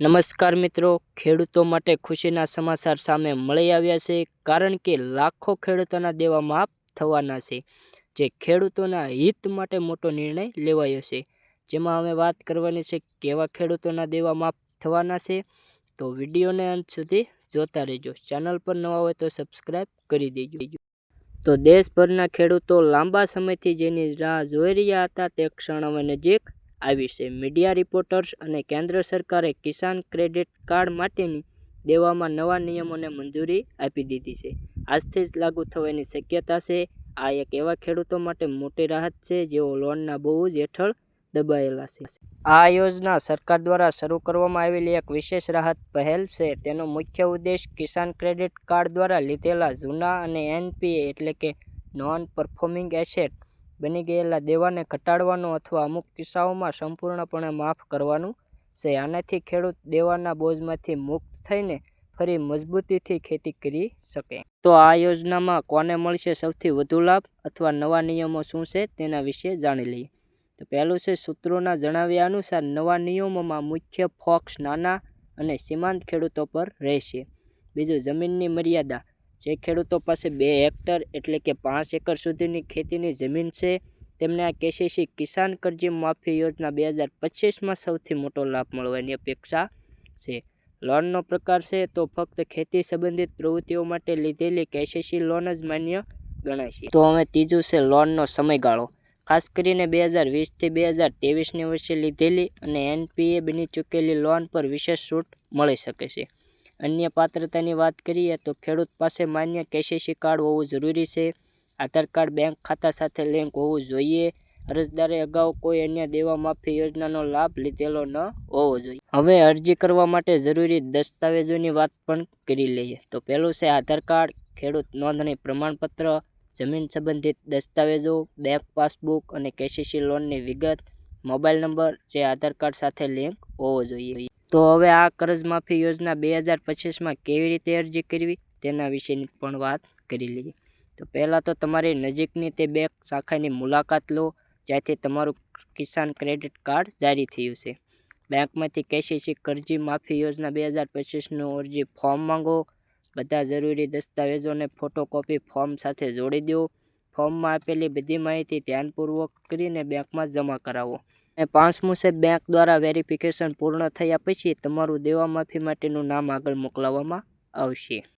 નમસ્કાર મિત્રો, ખેડૂતો માટે ખુશીના સમાચાર સામે મળી આવ્યા છે, કારણ કે લાખો ખેડૂતોના દેવા માફ થવાના છે, જે ખેડૂતોના હિત માટે મોટો નિર્ણય લેવાયો છે. જેમાં અમે વાત કરવાની છે, કેવા ખેડૂતોના દેવા માફ થવાના છે, તો વિડીયોને અંત સુધી જોતા રહેજો. ચેનલ પર નવા હોય તો સબસ્ક્રાઈબ કરી દેજો. તો દેશભરના ખેડૂતો લાંબા સમયથી જેની રાહ જોઈ રહ્યા હતા, તે ક્ષણ હવે નજીક આવી છે. મીડિયા રિપોર્ટર્સ અને કેન્દ્ર સરકારે કિસાન ક્રેડિટ કાર્ડ માટેની દેવામાં નવા નિયમોને મંજૂરી આપી દીધી છે. આજથી જ લાગુ થવાની શક્યતા છે. આ એક એવા ખેડૂતો માટે મોટી રાહત છે જેઓ લોનના બહુ જ હેઠળ દબાયેલા છે. આ યોજના સરકાર દ્વારા શરૂ કરવામાં આવેલી એક વિશેષ રાહત પહેલ છે. તેનો મુખ્ય ઉદ્દેશ કિસાન ક્રેડિટ કાર્ડ દ્વારા લીધેલા જૂના અને એનપીએ એટલે કે નોન પરફોર્મિંગ એસેટ બની ગયેલા દેવાને ઘટાડવાનો અથવા અમુક કિસ્સાઓમાં સંપૂર્ણપણે માફ કરવાનું છે. આનાથી ખેડૂત દેવાના બોજમાંથી મુક્ત થઈને ફરી મજબૂતીથી ખેતી કરી શકે. તો આ યોજનામાં કોને મળશે સૌથી વધુ લાભ અથવા નવા નિયમો શું છે તેના વિશે જાણી લઈએ. તો પહેલું છે, સૂત્રોના જણાવ્યા અનુસાર નવા નિયમોમાં મુખ્ય ફોક્સ નાના અને સીમાંત ખેડૂતો પર રહેશે. બીજું, જમીનની મર્યાદા. જે ખેડૂતો પાસે બે હેક્ટર એટલે કે પાંચ એકર સુધીની ખેતીની જમીન છે, તેમને આ કેસીસી કિસાન કરજી માફી યોજના બે હજાર પચીસમાં સૌથી મોટો લાભ મળવાની અપેક્ષા છે. લોનનો પ્રકાર છે તો ફક્ત ખેતી સંબંધિત પ્રવૃત્તિઓ માટે લીધેલી કેસીસી લોન જ માન્ય ગણાશે તો હવે ત્રીજું છે લોનનો સમયગાળો. ખાસ કરીને બે હજાર વીસથી બે હજાર ત્રેવીસની વર્ષે લીધેલી અને એનપીએ બની ચૂકેલી લોન પર વિશેષ છૂટ મળી શકે છે. અન્ય પાત્રતાની વાત કરીએ તો ખેડૂત પાસે માન્ય કેસીસી કાર્ડ હોવું જરૂરી છે. આધાર કાર્ડ, બેંક ખાતા સાથે લિંક હોવું જોઈએ. અરજદારે અગાઉ કોઈ અન્ય દેવા માફી યોજનાનો લાભ લીધેલો ન હોવો જોઈએ. હવે અરજી કરવા માટે જરૂરી દસ્તાવેજોની વાત પણ કરી લઈએ. તો પહેલું છે આધાર કાર્ડ, ખેડૂત નોંધણી પ્રમાણપત્ર, જમીન સંબંધિત દસ્તાવેજો, બેંક પાસબુક અને કેસીસી લોનની વિગત, મોબાઈલ નંબર જે આધાર કાર્ડ સાથે લિંક હોવો જોઈએ. તો હવે આ કર્જ માફી યોજના બે હજાર પચીસમાં કેવી રીતે અરજી કરવી તેના વિશેની પણ વાત કરી લઈએ. તો પહેલાં તો તમારી નજીકની તે બેંક શાખાની મુલાકાત લો, જ્યાંથી તમારું કિસાન ક્રેડિટ કાર્ડ જારી થયું છે. બેંકમાંથી કેસીસી કરજી માફી યોજના બે હજાર પચીસનું અરજી ફોર્મ માંગો. બધા જરૂરી દસ્તાવેજોને ફોટોકોપી ફોર્મ સાથે જોડી દો. ફોર્મમાં આપેલી બધી માહિતી ધ્યાનપૂર્વક કરીને બેંકમાં જમા કરાવો. અને પાંચમું છે બેંક દ્વારા વેરિફિકેશન પૂર્ણ થયા પછી તમારું દેવા માફી માટેનું નામ આગળ મોકલાવવામાં આવશે.